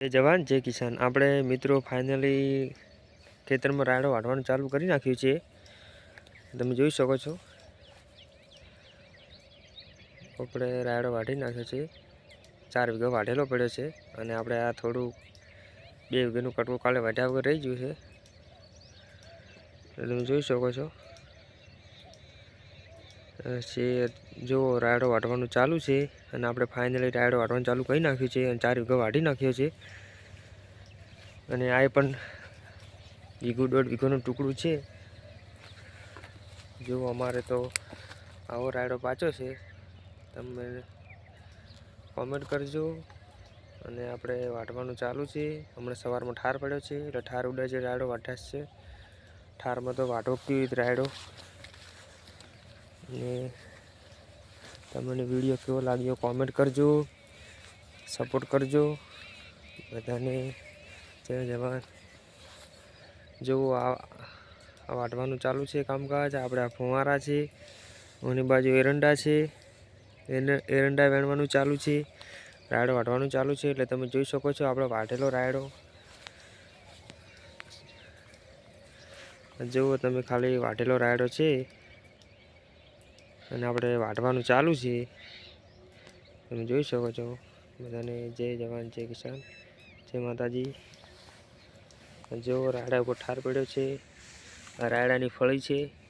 જય જવાન, જય કિસાન. આપણે મિત્રો ફાઇનલી ખેતરમાં રાયડો વાઢવાનું ચાલુ કરી નાખ્યું છે. તમે જોઈ શકો છો. આપણે રાયડો વાઢી નાખ્યો છે. ચાર વીઘો વાઢેલો પડ્યો છે અને આપણે આ થોડું બે વીઘાનું કટવું કાલે વાઢ્યા વગર રહી ગયું છે. તમે જોઈ શકો છો. છે, જો રાયડો વાટવાનું ચાલુ છે અને આપણે ફાઇનલી રાયડો વાટવાનું ચાલુ કરી નાખ્યું છે અને ચાર વીઘો વાઢી નાખ્યો છે. અને આ પણ વીઘું, દોઢ વીઘોનું ટુકડું છે. જો અમારે તો આવો રાયડો પાછો છે. તમે કોમેન્ટ કરજો. અને આપણે વાટવાનું ચાલુ છે. હમણાં સવારમાં ઠાર પડ્યો છે એટલે ઠાર ઉડે છે, રાયડો વાટાશ છે. ઠારમાં તો વાટો કેવી રાયડો? ને તમને વીડિયો કેવો લાગ્યો કોમેન્ટ કરજો સપોર્ટ કરજો, બધાને જય જવાન. જો આ વાટવાનું ચાલુ છે કામકાજ, આપણે ફુવારા છે, ઓની બાજુ એરંડા છે એરંડા વેણવાનું ચાલુ છે, રાયડો વાટવાનું ચાલુ છે, એટલે તમે જોઈ શકો છો આપણો વાટેલો રાયડો. જુઓ, તમે ખાલી વાટેલો રાયડો છે અને આપણે વાટવાનું ચાલુ છે. તમે જોઈ શકો છો, બધાને જય જવાન, જય કિસાન, જય માતાજી. જો રાયડા ઉપર ઠાર પડ્યો છે રાયડાની ફળી છે.